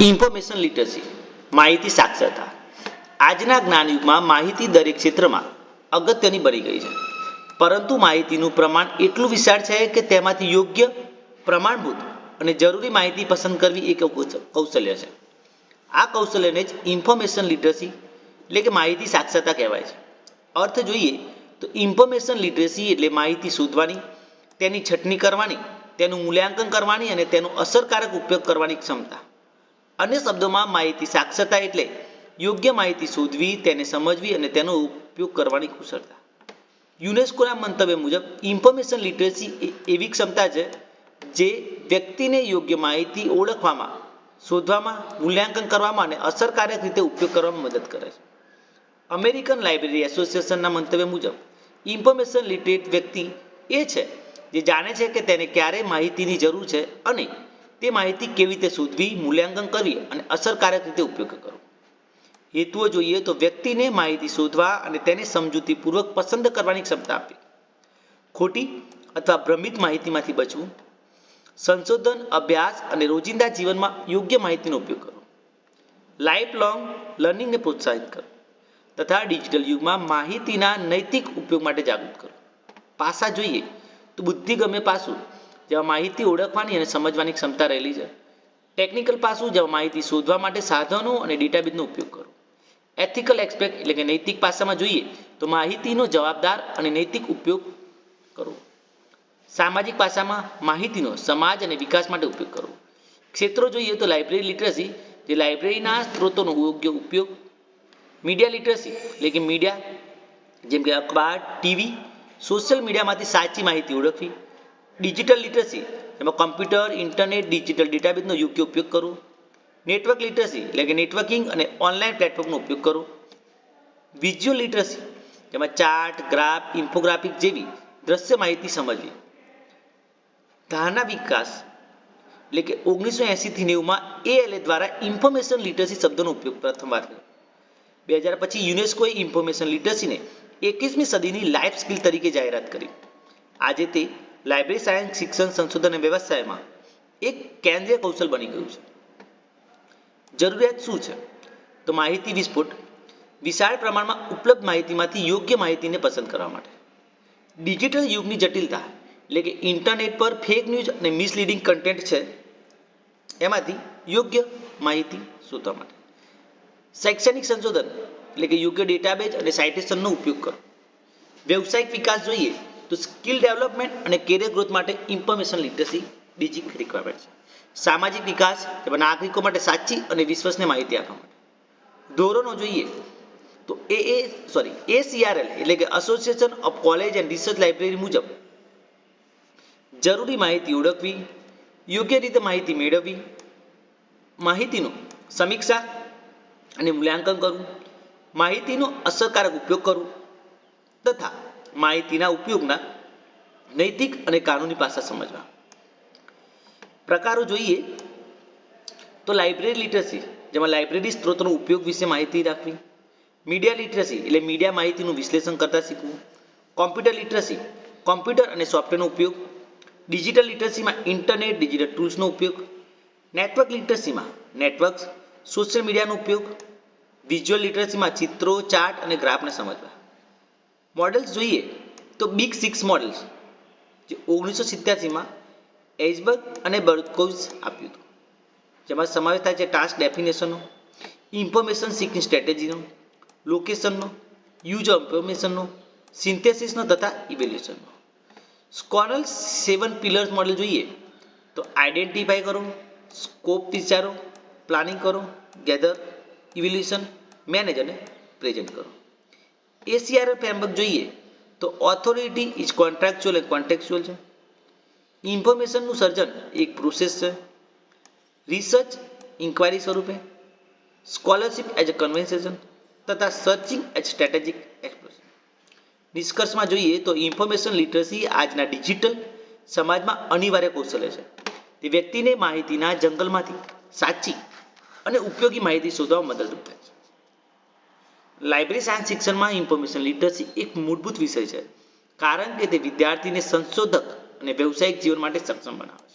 Information literacy માહિતી સાક્ષરતા. આજના જ્ઞાનયુગમાં માહિતી દરેક ક્ષેત્રમાં અગત્યની બની ગઈ છે. પરંતુ માહિતીનું પ્રમાણ એટલું વિશાળ છે કે તેમાંથી યોગ્ય, પ્રમાણભૂત અને જરૂરી માહિતી પસંદ કરવી એક કૌશલ્ય છે. આ કૌશલ્યને જ ઇન્ફોર્મેશન લિટરસી એટલે કે માહિતી સાક્ષરતા કહેવાય છે. અર્થ જોઈએ તો ઇન્ફોર્મેશન લિટરસી એટલે માહિતી શોધવાની, તેની છટણી કરવાની, તેનું મૂલ્યાંકન કરવાની અને તેનો અસરકારક ઉપયોગ કરવાની ક્ષમતા. અન્ય શબ્દોમાં માહિતી સાક્ષરતા એટલે યોગ્ય માહિતી શોધવી, તેને સમજવી અને તેનો ઉપયોગ કરવાની કુશળતા. યુનેસ્કોના મંતવ્ય મુજબ, ઇન્ફોર્મેશન લિટરસી એવી ક્ષમતા છે જે વ્યક્તિને યોગ્ય માહિતી ઓળખવામાં, શોધવામાં, મૂલ્યાંકન કરવામાં અને અસરકારક રીતે ઉપયોગ કરવામાં મદદ કરે છે. અમેરિકન લાઇબ્રેરી એસોસિએશનના મંતવ્ય મુજબ, ઇન્ફોર્મેશન લિટરેટ વ્યક્તિ એ છે જે જાણે છે કે તેને ક્યારે માહિતીની જરૂર છે અને તે માહિતી કેવી રીતે શોધવી, મૂલ્યાંકન કરવી અને અસરકારક રીતે ઉપયોગ કરવો. હેતુઓ જોઈએ તો વ્યક્તિને માહિતી શોધવા અને તેને સમજૂતીપૂર્વક પસંદ કરવાની ક્ષમતા આપવી. ખોટી અથવા ભ્રમિત માહિતીમાંથી બચવું. સંશોધન, અભ્યાસ અને રોજિંદા જીવનમાં યોગ્ય માહિતીનો ઉપયોગ કરવો. લાઈફ લોંગ લર્નિંગને પ્રોત્સાહિત કરો તથા ડિજિટલ યુગમાં માહિતીના નૈતિક ઉપયોગ માટે જાગૃત કરો પાસા જોઈએ તો બુદ્ધિગમ્ય પાસું જેમાં માહિતી ઓળખવાની અને સમજવાની ક્ષમતા રહેલી છે. ટેકનિકલ પાસું જેમાં માહિતી શોધવા માટે સાધનો અને ડેટાબેઝનો ઉપયોગ કરવો એથિકલ એસ્પેક્ટ એટલે કે નૈતિક પાસામાં જોઈએ તો માહિતીનો જવાબદાર અને નૈતિક ઉપયોગ કરો. સામાજિક પાસામાં માહિતીનો સમાજ અને વિકાસ માટે ઉપયોગ કરવો ક્ષેત્રો જોઈએ તો લાઇબ્રેરી લિટરસી જે લાઇબ્રેરીના સ્ત્રોતોનો યોગ્ય ઉપયોગ. મીડિયા લિટરસી એટલે કે મીડિયા જેમ કે અખબાર ટીવી સોશિયલ મીડિયામાંથી સાચી માહિતી ઓળખવી. Digital literacy. એમાં કમ્પ્યુટર, ઇન્ટરનેટ, ડિજિટલ ડેટાબેઝનો યોગ્ય ઉપયોગ કરવો નેટવર્ક લિટરસી, એટલે કે નેટવર્કિંગ અને ઓનલાઈન પ્લેટફોર્મનો ઉપયોગ કરવો વિઝ્યુઅલ લિટરસી, જેમાં ચાર્ટ, ગ્રાફ, ઇન્ફોગ્રાફિક જેવી દ્રશ્ય માહિતી સમજવી. ધારણા વિકાસ, એટલે કે ઓગણીસો એંસીથી નેવુંમાં એએલએ દ્વારા ઇન્ફોર્મેશન લિટરસી શબ્દનો ઉપયોગ પ્રથમવાર થયો. બે હજાર પછી યુનેસ્કોએ ઇન્ફોર્મેશન લિટરસીને એકવીસમી સદીની લાઈફ સ્કિલ તરીકે જાહેરાત કરી. આજે તે લાઇબ્રેરી સાયન્સ શિક્ષણ સંશોધન વ્યવસાયમાં એક કેન્દ્રીય કૌશલ બની ગયું છે. જરૂરિયાત શું છે? તો માહિતી વિસ્ફોટ, વિશાળ પ્રમાણમાં ઉપલબ્ધ માહિતીમાંથી યોગ્ય માહિતીને પસંદ કરવા માટે. ડિજિટલ યુગની જટિલતા, એટલે કે ઇન્ટરનેટ પર ફેક ન્યૂઝ અને મિસલીડિંગ કન્ટેન્ટ છે, એમાંથી યોગ્ય માહિતી શોધવા માટે. શૈક્ષણિક સંશોધન, એટલે કે યોગ્ય ડેટાબેઝ અને સાઇટેશનનો ઉપયોગ કરો. વ્યવસાયિક વિકાસ જોઈએ તો સ્કિલ ડેવલપમેન્ટ અને કેરિયર ગ્રોથ માટે ઇન્ફોર્મેશન લિટરસી બીજી રિક્વાયરમેન્ટ છે. સામાજિક વિકાસ નાગરિકો માટે સાચી અને વિશ્વસનીય માહિતી આપવા માટે. ધોરણો જોઈએ તો એ એ સોરી એસીઆરએલ એટલે કે association of college and research library મુજબ જરૂરી માહિતી ઓળખવી, યોગ્ય રીતે માહિતી મેળવવી, માહિતીનો સમીક્ષા અને મૂલ્યાંકન કરવું, માહિતીનો અસરકારક ઉપયોગ કરવો તથા માહિતીના ઉપયોગના નૈતિક અને કાનૂની પાસા સમજવા. પ્રકારો જોઈએ તો લાઇબ્રેરી લિટરસી જેમાં લાઇબ્રેરી સ્ત્રોતનો ઉપયોગ વિશે માહિતી રાખવી મીડિયા લિટરસી એટલે મીડિયા માહિતીનું વિશ્લેષણ કરતા શીખવું કોમ્પ્યુટર લિટરસી કોમ્પ્યુટર અને સોફ્ટવેરનો ઉપયોગ ડિજિટલ લિટરસીમાં ઇન્ટરનેટ ડિજિટલ ટૂલ્સનો ઉપયોગ નેટવર્ક લિટરસીમાં નેટવર્ક્સ સોશિયલ મીડિયાનો ઉપયોગ વિઝ્યુઅલ લિટરસીમાં ચિત્રો ચાર્ટ અને ગ્રાફને સમજવા. મોડલ્સ જોઈએ તો બિગ સિક્સ મોડલ્સ જે ઓગણીસો સિત્યાસીમાં એઝબર્ગ અને બર્કોવ્સ આપ્યું હતું. જેમાં સમાવેશ થાય છે ટાસ્ક ડેફિનેશનનો ઇન્ફોર્મેશન સિકિંગ સ્ટ્રેટેજીનો લોકેશનનો યુઝ ઇન્ફોર્મેશનનો સિન્થેસિસનો તથા ઇવેલ્યુશનનો સ્કોનલ સેવન પિલર્સ મોડેલ જોઈએ તો આઈડેન્ટિફાઈ કરો સ્કોપ વિચારો પ્લાનિંગ કરો ગેધર ઇવેલ્યુશન મેનેજ અને પ્રેઝન્ટ કરો. એસીઆરએલ ફ્રેમવર્ક જોઈએ, તો ઓથોરિટી ઇઝ કોન્ટ્રાક્ચ્યુઅલ અને કોન્ટેક્ચ્યુઅલ છે. ઇન્ફોર્મેશનનું સર્જન એક પ્રોસેસ છે. રિસર્ચ ઇન્ક્વાયરી સ્વરૂપે. સ્કોલરશિપ એઝ અ કન્વેન્સેશન તથા સર્ચિંગ એઝ સ્ટ્રેટેજિક એક્સપ્રેશન નિષ્કર્ષમાં જોઈએ તો ઇન્ફોર્મેશન લિટરસી આજના ડિજિટલ સમાજમાં અનિવાર્ય કૌશલ્ય છે. તે વ્યક્તિને માહિતીના જંગલમાંથી સાચી અને ઉપયોગી માહિતી શોધવામાં મદદરૂપ થાય છે. લાઇબ્રેરી સાયન્સ શિક્ષણમાં ઇન્ફોર્મેશન લિટરસી એક મૂળભૂત વિષય છે. કારણ કે તે વિદ્યાર્થીને સંશોધક અને વ્યવસાયિક જીવન માટે સક્ષમ બનાવે છે.